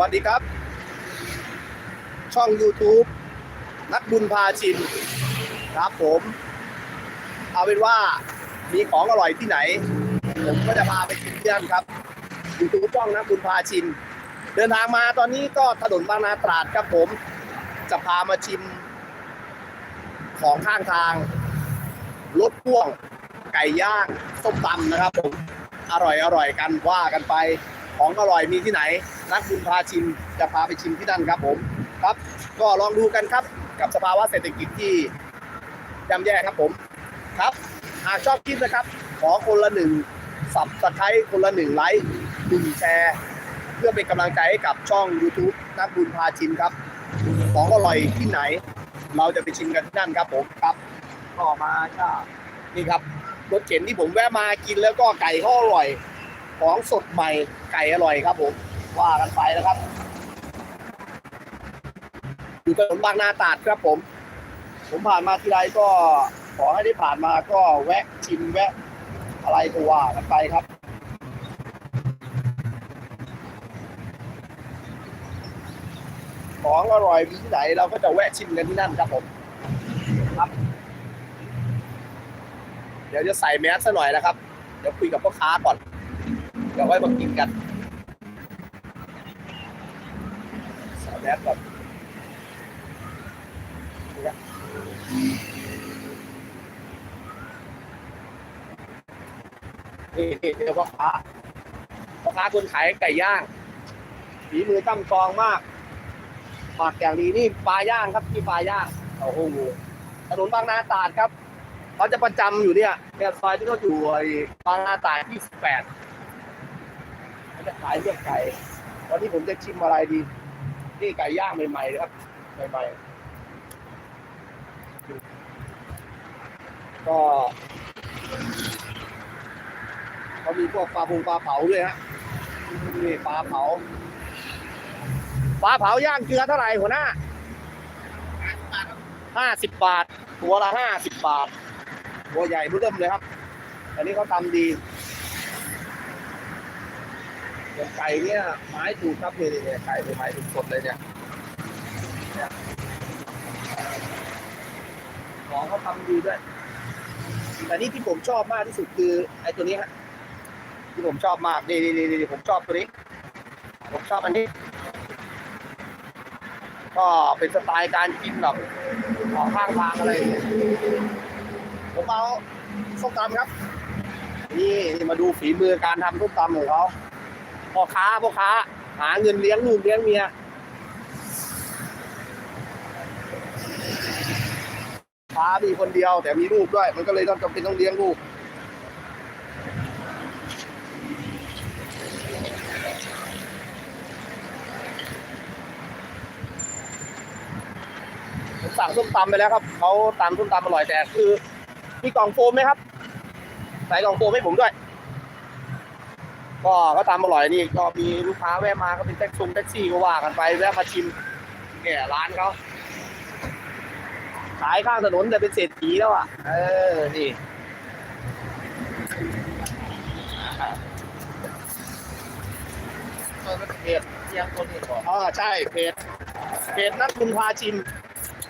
สวัสดีครับ ช่อง YouTube นักบุญพาชิมครับผม เอาเป็นว่ามีของอร่อยที่ไหน ผมก็จะพาไปกินที่นั่นครับ YouTube ช่องนักบุญพาชิม เดินทางมาตอนนี้ก็ถนนบางนาตราดครับผม จะพามาชิม ของข้างทางรถพ่วง ไก่ย่างส้มตำนะครับผมอร่อยอร่อยกันว่ากันไป ของอร่อยมีที่ไหน นักบุญพาชิมจะพาไปชิมที่นั่นครับผมครับ ก็ลองดูกันครับกับสภาวะเศรษฐกิจที่ย่ำแย่ครับผมครับ หากชอบคลิปนะครับ ขอคนละหนึ่งสับสไครคนละหนึ่งไลค์หนึ่งแชร์ เพื่อเป็นกำลังใจให้กับช่อง YouTube นักบุญพาชิมครับ ของอร่อยที่ไหน เราจะไปชิมกันที่นั่นครับผมครับก็มาก็นี่ครับรถเข็นที่ผมแวะมากินแล้วก็ไก่เขาอร่อย ของสดใหม่ไก่อร่อยครับผม ว่ากันไปนะครับ อยู่ถนนบางนาตาดครับผม ผมผ่านมาทีไรก็ขอให้ได้ผ่านมาก็แวะชิมแวะ อะไรก็ว่ากันไปครับของอร่อยมีที่ไหนเราก็จะแวะชิมกันที่นั่นครับผมครับ เดี๋ยวจะใส่แมสซะหน่อยนะครับ เดี๋ยวคุยกับพ่อค้าก่อน ดี๋ยวไว้มากินกันใส่แมสก่อนนี่ครับนี่นี่เดี๋ยวพ่อค้าพ่อค้าคนขายไก่ย่างฝีมือตั้มกองมากหมักอย่างดีนี่ปลาย่างครับที่ปลาย่างโอ้โหถนนบางนาตราดครับเขาจะประจำอยู่เนี่ยเนี่ยซอยที่เขาอยู่ไอ้บางนาตราด28เขาจะ ขายเรื่องไก่ วันนี้ผมจะชิมอะไรดี นี่ไก่ย่างใหม่ๆครับ ใหม่ๆ ก็เขามีพวกปลาพุงปลาเผาด้วยฮะนี่ปลาเผา ปลาเผาย่างเกลือเท่าไหร่หัวหน้าห้าสิบบาท ตัวละห้าสิบบาท ตัวใหญ่รุ่มเลยครับ อันนี้เขาทำดี ไก่เนี่ยไม้ถูกครับนี่นี่ไก่เป็นไม้ถูกสดเลยเนี่ยของเขาทำดีด้วย แต่นี่ที่ผมชอบมากที่สุดคือไอ้ตัวนี้ฮะที่ผมชอบมากนี่นี่นี่ผมชอบตัวนี้ ผมชอบอันนี้ ก็เป็นสไตล์การกินแบบออกข้างทางอะไรผมเอาส้มตำครับ นี่นี่มาดูฝีมือการทำส้มตำของเขา พ่อค้าพ่อค้า หาเงินเลี้ยงลูกเลี้ยงเมียค้ามีคนเดียว แต่มีลูกด้วย มันก็เลยต้องจำเป็นต้องเลี้ยงลูกสั่งส้มตำไปแล้วครับเขาตำส้มตำอร่อยแต่คือ มีกล่องโฟมไหมครับ ใส่กล่องโฟมให้ผมด้วย ก็เขาตำอร่อยนี่ก็มีลูกค้าแวะมาก็เป็นแท็กซุงแท็กซี่ก็ว่ากันไปแวะมาชิมเนี่ยร้านเขาขายข้างถนนแต่เป็นเศรษฐีแล้วอะ เออ นี่เพจยังคนนี้บอกอ๋อใช่เพจเพจนักคุณพาชิม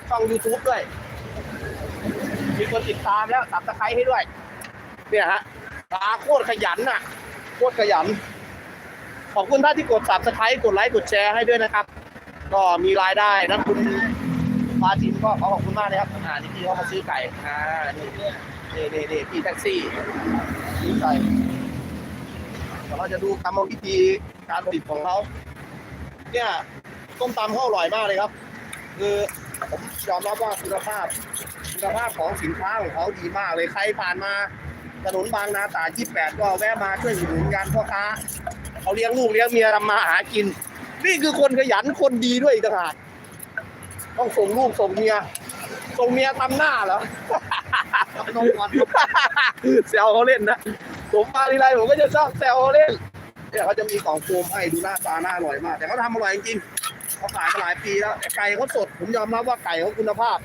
ช่อง YouTube ด้วย มีคนติดตามแล้วสับตะไคร้ให้ด้วย เนี่ยฮะตาโคตรขยันน่ะ โคตรขยัน ขอบคุณท่านที่กดสับตะไคร้กดไลค์กดแชร์ให้ด้วยนะครับ ก็มีรายได้นะคุณพาทีมก็ขอขอบคุณมากเลยครับอ่านี่พี่เขามาซื้อไก่อ่านี่นี่นี่นี่พี่แท็กซี่ซื้อไก่เดี๋ยวเราจะดูกรรมวิธีการผลิตของเขาเนี่ยต้มตำเขาอร่อยมากเลยครับ คือผมยอมรับว่าคุณภาพคุณภาพของสินค้าของเขาดีมากเลยใครผ่านมา ถนนบางนาตราด28ก็แวะมาช่วยอุดหนุนกันพ่อค้าเขาเลี้ยงลูกเลี้ยงเมียทำมาหากิน นี่คือคนขยันคนดีด้วยอีกต่างหากต้องส่งลูกส่งเมียส่งเมียทำหน้าเหรอนมก่อนแซวเขาเล่นนะผมมาทีไรผมก็จะชอบแซวเขาเล่นเนี่ยเขาจะมีกล่องโฟมให้ดูหน้าตาหน่าอร่อยมาก แต่เขาทำอร่อยจริงเขาขายมาหลายปีแล้วแต่ไก่เขาสดผมยอมรับว่าไก่เขาคุณภาพ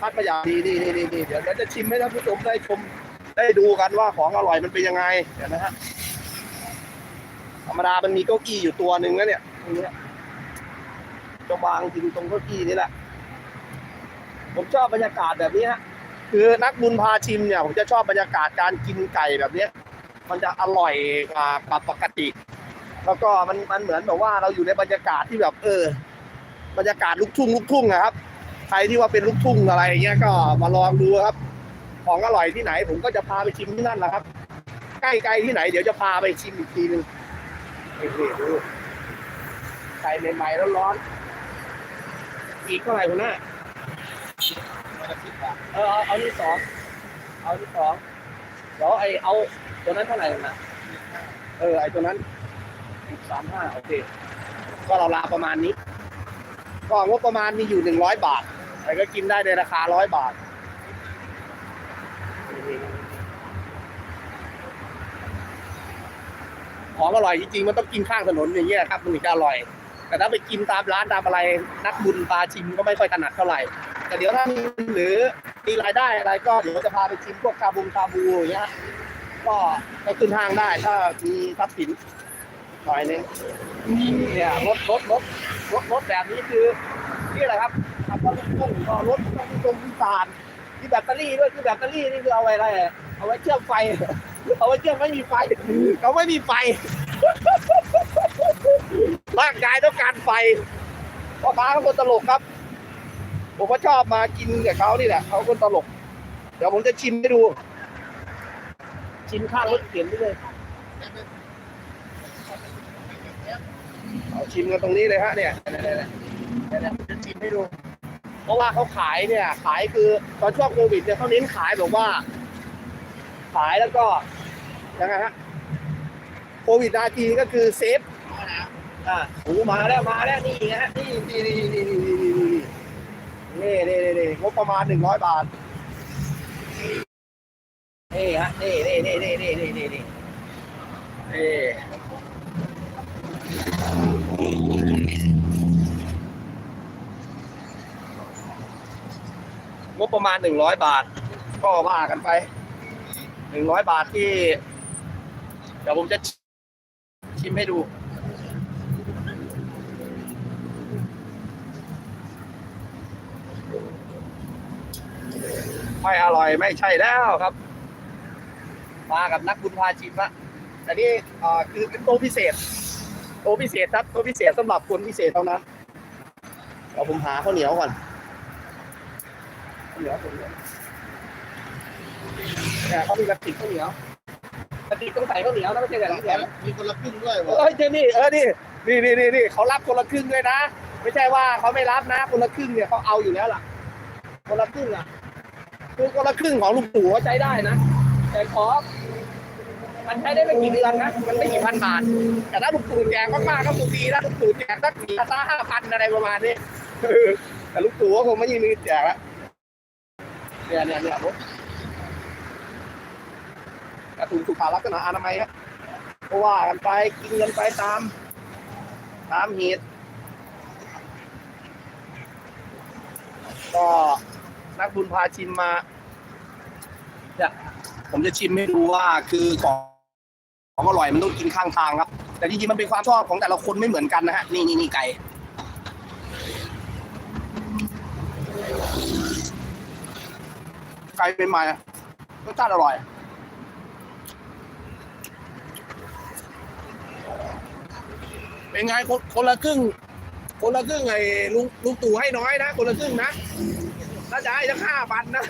พัดประหยัดดีนี่นี่นี่นี่เดี๋ยวเดี๋ยวจะชิมให้ท่านผู้ชมได้ชม ได้ดูกันว่าของอร่อยมันเป็นยังไงเดี๋ยวนะฮะธรรมดามันมีเก้าอี้อยู่ตัวหนึ่งแล้วเนี่ยตรงนี้จะวางจริงตรงเก้าอี้นี่แหละ ผมชอบบรรยากาศแบบนี้ฮะคือนักบุญพาชิมเนี่ยผมจะชอบบรรยากาศการกินไก่แบบเนี้ยมันจะอร่อยกว่าปกติ แล้วก็มันมันเหมือนแบบว่าเราอยู่ในบรรยากาศที่แบบ เออ บรรยากาศลูกทุ่งลูกทุ่งนะครับใครที่ว่าเป็นลูกทุ่งอะไรอย่างเงี้ยก็มาลองดูครับ ของอร่อยที่ไหน ผมก็จะพาไปชิมที่นั่นแหละครับ ใกล้ๆที่ไหนเดี๋ยวจะพาไปชิมอีกทีหนึงนี่ดูไก่ใหม่ๆแล้วร้อนๆอีกเท่าไหร่คุณแม่เออเอาเอาที่สองเอาที่สองเดี๋ยวไอเอาตัวนั้นเท่าไหร่นะเออไอตัวนั้นสามห้าโอเคก็เราลาประมาณนี้ ก็งบประมาณมีอยู่หนึ่งร้อยบาทแต่ก็กินได้ในราคาร้อยบาท ของอร่อยจริงๆมันต้องกินข้างถนนอย่างเงี้ยครับมันถึงจะอร่อย แต่ถ้าไปกินตามร้านตามอะไรนักบุญปลาชิมก็ไม่ค่อยถนัดเท่าไหร่ แต่เดี๋ยวถ้ามีหรือมีรายได้อะไรก็เดี๋ยวจะพาไปชิมพวกคาบูงคาบูอย่างเงี้ยก็ไปขึ้นห้างได้ถ้ามีทรัพย์สินหน่อยนึงเนี่ยรถรถรถรถรถแบบนี้คือนี่แหละครับขับรถพุ่งก็รถต้องตรงที่สานที่แบตเตอรี่ด้วยคือแบตเตอรี่นี่คือเอาไว้อะไรเอาไว้เชื่อมไฟ เอาไว้เชื่อไม่มีไฟเขาไม่มีไฟร่างกายต้องการไฟพ่อค้าเขาคนตลกครับ ผมก็ชอบมากินกับเขานี่แหละเขาคนตลก เดี๋ยวผมจะชิมให้ดู ชิมข้างรถเขียนไปเลยเอาชิมกันตรงนี้เลยฮะเนี่ยจะชิมให้ดู เพราะว่าเขาขายเนี่ย ขายคือตอนช่วงโควิดเนี่ยเขาเน้นขายแบบว่า ขายแล้วก็ยังไงฮะโควิดนาทีก็คือเซฟอ่าโอ้มาแล้วมาแล้วนี่ฮะนี่นี่นี่นี่นี่นี่นี่นี่นี่นี่งบประมาณหนึ่งร้อยบาทนี่ฮะนี่นี่นี่นี่นี่นี่นี่นี่งบประมาณหนึ่งร้อยบาท ก็ว่ากันไป หนึ่งร้อยบาทที่ เดี๋ยวผมจะชิมให้ดู ไม่อร่อยไม่ใช่แล้วครับมากับนักบุญพาชิมละแต่นี่คือเป็นโต๊ะพิเศษโต๊ะพิเศษครับโต๊ะพิเศษสำหรับคนพิเศษเท่านั้นเดี๋ยวผมหาข้าวเหนียวก่อนข้าวเหนียวข้าวเหนีย วเนี่ยเขามีกระติกข้าวเหนียวกระติกต้องใส่ข้าวเหนียวนะไม่ใช่แต่น้ำแข็งมีคนละครึ่งด้วยเอ้ยเจนี่เออนี่นี่นี่นี่นี่เขารับคนละครึ่งด้วยนะ ไม่ใช่ว่าเขาไม่รับนะ คนละครึ่งเนี่ยเขาเอาอยู่แล้วล่ะ คนละครึ่งอะคือคนละครึ่งของลุงตู่เขาใช้ได้นะ แต่ขอมันใช้ได้ไม่กี่เดือนนะ มันไม่กี่พันบาท แต่ถ้าลุงตู่แจกมากๆก็ลุงปีนะลุงตู่แจกสักสี่ห้าห้าพันอะไรประมาณนี้เออแต่ลุงตู่ก็คงไม่ยินดีแจกละเนี่ยเนี่ยเนี่ยรถ กระตุ้นสุขลักษณะอนามัยครับก็ว่ากันไปกินกันไปตาม ตามเหตุ ก็นักบุญพาชิมมาเนี่ยผมจะชิมให้ดูว่าคือของของอร่อยมันต้องกินข้างทางครับ แต่จริงๆมันเป็นความชอบของแต่ละคนไม่เหมือนกันนะฮะนี่นี่นี่ไก่ไก่เป็นใหม่อะรสชาติอร่อย เป็นไงคนคนละครึ่ง คนละครึ่งไอ้ลุงลุงตู่ให้น้อยนะ คนละครึ่งนะถ้าจะให้จะห้าพันนะ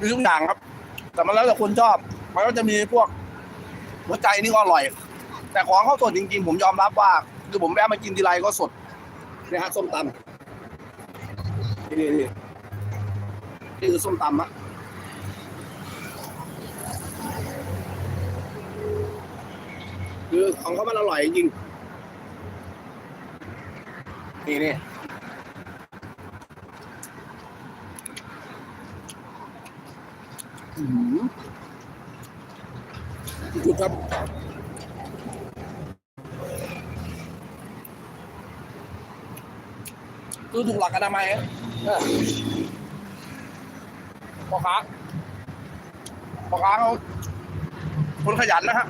มีทุกอย่างครับ แต่มันแล้วแต่คนชอบ มันก็จะมีพวกหัวใจนี่ก็อร่อย แต่ของเขาสดจริงๆ ผมยอมรับว่า คือผมแวะมากินทีไรก็สดนะฮะส้มตำนี่นี่นี่นี่คือส้มตำอะ คือของเขามันอร่อยจริงนี่นี่อื้อหือสุดครับคือถูกหลักอนามัยอะเออพ่อค้าพ่อค้าเขาคนขยันนะฮะ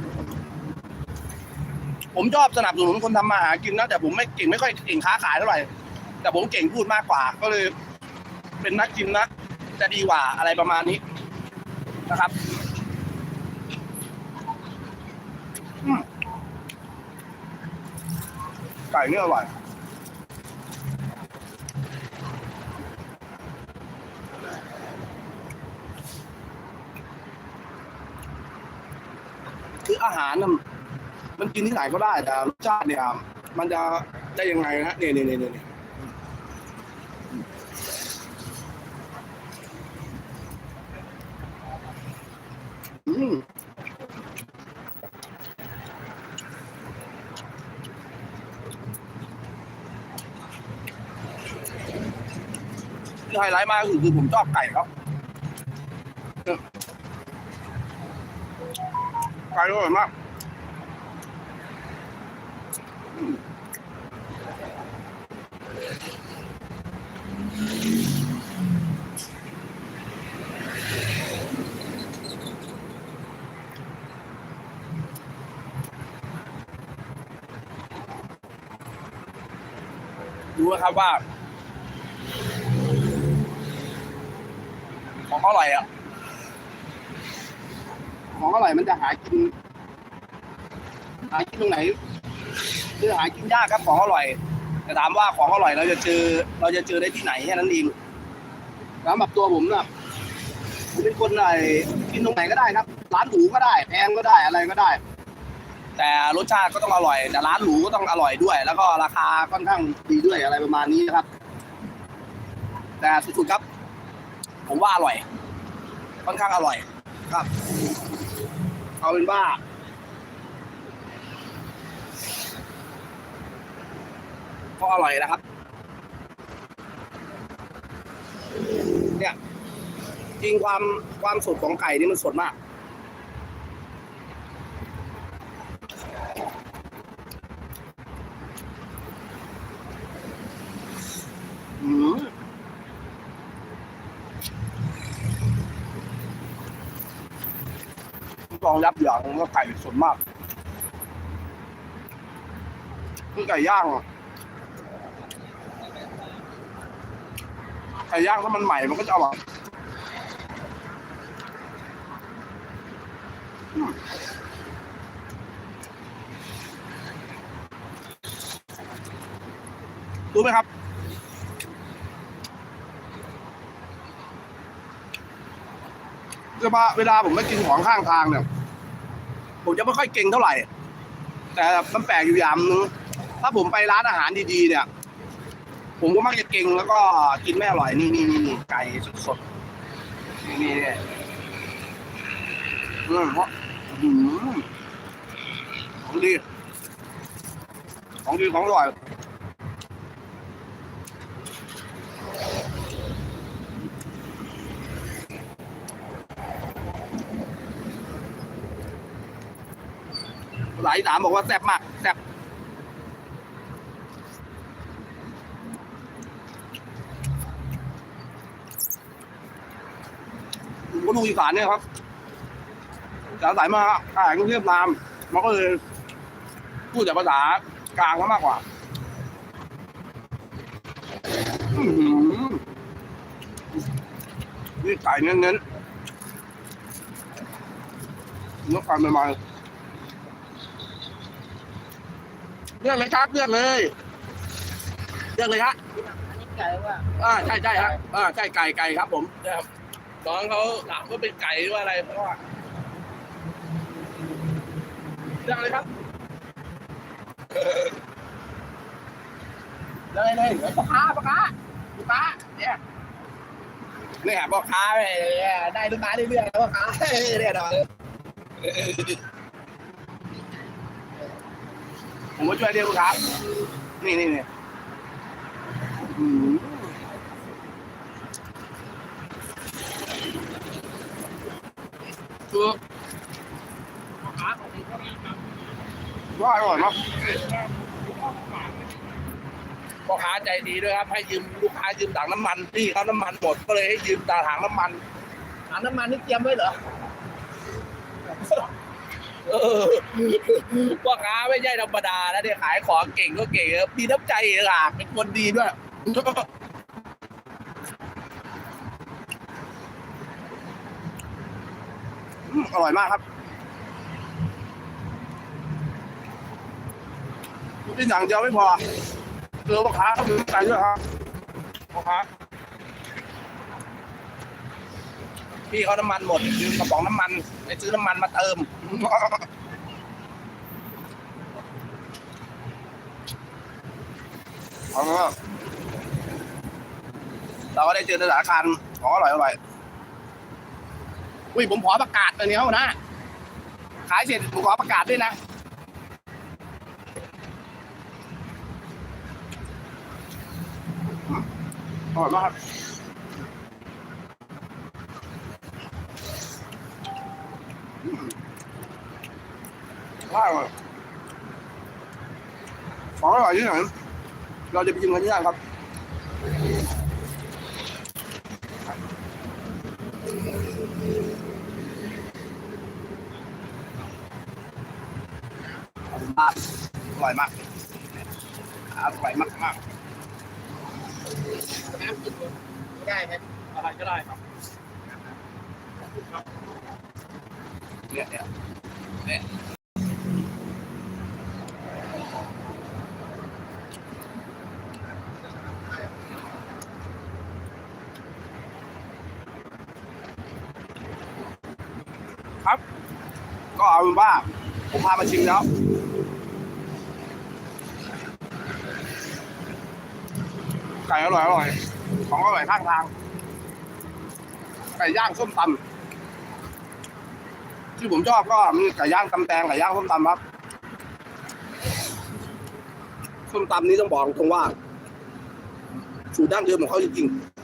ผมชอบสนับสนุนคนทำมาหากินนะแต่ผมไม่เก่งไม่ค่อยเก่งค้าขายเท่าไหร่แต่ผมเก่งพูดมากกว่า ก็เลย เป็นนักกินนะจะดีกว่าอะไรประมาณนี้นะครับไก่เนี่ยอร่อยคืออาหารน่ะ มันกินที่ไหนก็ได้แต่รสชาติเนี่ย มันจะได้ยังไงนะเนี่ยเนี่ยเนี่ยเนี่ยอืมไฮไลท์มากคือคือผมชอบไก่ครับเนี่ยไก่อร่อยมาก นะครับว่า ของอร่อยอะ ของอร่อยมันจะหากิน หากินตรงไหนคือหากินยากครับของอร่อย แต่ถามว่าของอร่อยเราจะเจอ เราจะเจอได้ที่ไหนแค่นั้นเองสำหรับตัวผมน่ะผมเป็นคนอะไรกินตรงไหนก็ได้ครับ ร้านหรูก็ได้ แพงก็ได้อะไรก็ได้ แต่รสชาติก็ต้องอร่อย แต่ร้านหรูก็ต้องอร่อยด้วย แล้วก็ราคาค่อนข้างดีด้วยอะไรประมาณนี้นะครับ แต่สุดๆครับ ผมว่าอร่อย ค่อนข้างอร่อยครับ เอาเป็นว่าก็อร่อยนะครับ เนี่ยจริงความความสดของไก่นี่มันสดมาก อืมกอง ยับอย่างก็ไก่สดมากคือไก่ย่างไก่ย่างถ้ามันใหม่มันก็จะอร่อยรู้ไหมครับเวลาเวลาผมไปกินของข้างทางเนี่ย ผมจะไม่ค่อยเก่งเท่าไหร่ แต่มันแปลกอยู่อย่างนึงถ้าผมไปร้านอาหารดีๆเนี่ย ผมก็มักจะเก่งแล้วก็กินไม่อร่อยนี่นี่นี่ไก่สดๆนี่นี่นี่อืมเพราะอืมของดีของดีของอร่อย หลายสามบอกว่าแซ่บมากแซ่บผมก็ดูอีสานเนี่ยครับจากสายมาอ่านกรุงเทพรามมันก็เลยพูดแต่ภาษากลางมากกว่าอื้อหือนี่ไก่เน้นๆเนื้อไก่ใหม่ๆเลื อกเลยครับเลือกเลยเลือกเลยฮะอันนี้ไก่ว่าอ่าใช่ใช่ครับอ่าใช่ไก่ไก่ครับ ผมนะครับน้องเขาถามว่าเป็นไก่หรือว่าอะไรเพราะว่าเลือกเลยครับเลยเลยเดี๋ยวพ่อค้าพ่อค้าพ่อค้าเนี่ยเนี่ยพ่อค้าเนี่ยได้ลูกค้าเรื่อยๆพ่อค้าเนี่ยนะ ผมก็ช่วยเรียกลูกค้า นี่นี่นี่คือว่าอร่อยมากพ่อค้าใจดีด้วยครับ ให้ยืมลูกค้ายืมถังน้ำมันที่เขาน้ำมันหมดก็เลยให้ยืมตาถังน้ำมันถังน้ำมันนี่เตรียมไว้เหรอ เออพ่อค้าไม่ใช่ธรรมดานะเนี่ยขายของเก่งก็เก่งมีน้ำใจอะเป็นคนดีด้วยอร่อยมากครับกินอย่างเดียวไม่พอเจอพ่อค้าก็มีใจด้วยครับพ่อค้าพี่เขาน้ำมันหมดยืมกระป๋องน้ำมันไปซื้อน้ำมันมาเติม เอาละเราก็ได้เจอสถานการณ์ของอร่อยอร่อยอุ้ยผมขอประกาศตัวนี้นะ ขายเสร็จผมขอประกาศด้วยนะอร่อยมากครับอืม ว้าวของอร่อยที่ไหนเราจะไปกินกันที่ไหนครับอร่อยมากอร่อยมากมากได้ไหมอะไรก็ได้ครับเนี่ยเนี่ยเนี่ยครับ ก็เอาเป็นว่า ผมพามาชิมแล้วไก่อร่อยอร่อย ของอร่อยข้างทาง ไก่ย่างส้มตำที่ผมชอบก็มีไก่ย่างตำแตงไก่ย่างส้มตำครับ ส้มตำนี้ต้องบอกตรงว่า สูตรดั้งเดิมของเขาจริงๆ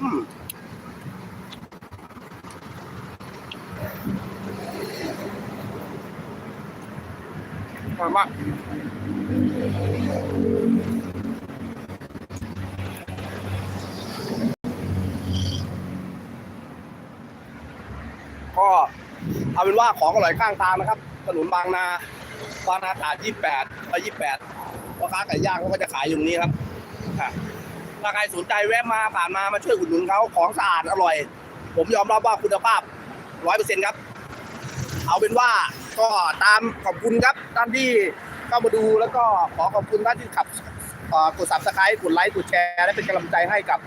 อืมอร่อยมาก ก็ เอาเป็นว่าของอร่อยข้างทางนะครับ ถนนบางนาบางนาตราด28ไป28พ่อค้าไก่ย่างเขาก็จะขายอยู่ตรงนี้ครับถ้าใครสนใจแวะมาผ่านมามาช่วยอุดหนุนเขาของสะอาดอร่อย ผมยอมรับว่าคุณภาพร้อยเปอร์เซ็นต์ครับ เอาเป็นว่าก็ตามขอบคุณครับท่านที่เข้ามาดูแล้วก็ขอขอบคุณท่านที่ขับกด subscribe กดไลค์กดแชร์และเป็นกำลังใจให้กับ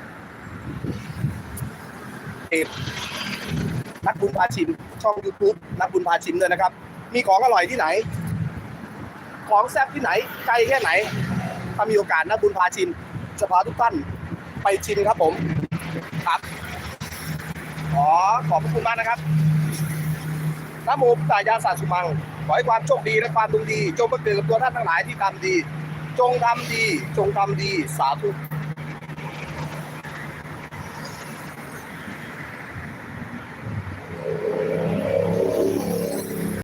เพจ นักบุญพาชิม ช่อง YouTube นักบุญพาชิมด้วยนะครับ มีของอร่อยที่ไหน ของแซ่บที่ไหนไกลแค่ไหน ถ้ามีโอกาสนักบุญพาชิมจะพาทุกท่านไปชิมครับผมครับขอขอบพระคุณมากนะครับนะโมพุทธายาสาสุมัง ขอให้ความโชคดีและความดวงดี จงมาเกิดกับตัวท่านทั้งหลายที่ทำดี จงทำดี จงทำดี สาธุ